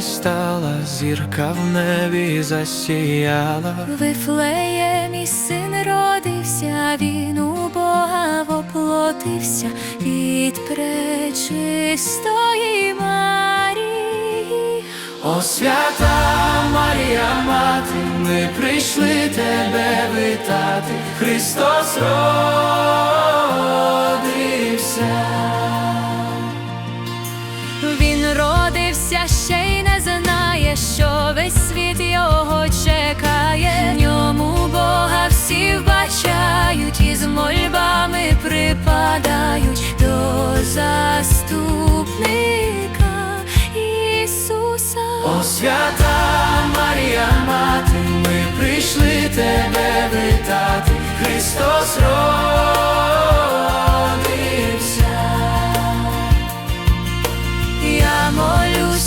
стала, зірка в небі засіяла. Вифлеємі син родився, він у Бога воплотився від пречистої Марії. О, свята Марія Мати, ми прийшли тебе вітати, Христос родився. Родився, ще й не знає, що весь світ його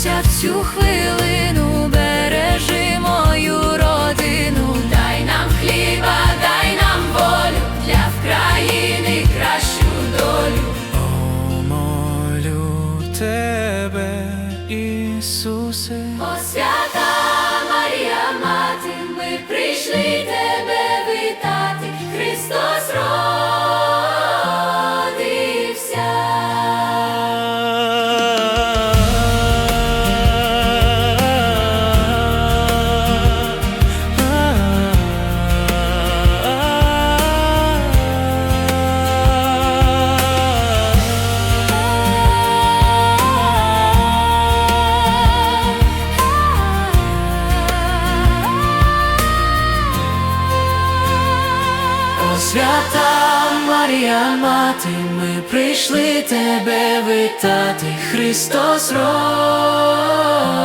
в цю хвилину, бережи мою родину, дай нам хліба, дай нам волю для вкраїни кращу долю. О, молю тебе, Ісусе. О, свята Марія Мати, ми прийшли тебе свята Марія Мати, ми прийшли тебе витати, Христос родився.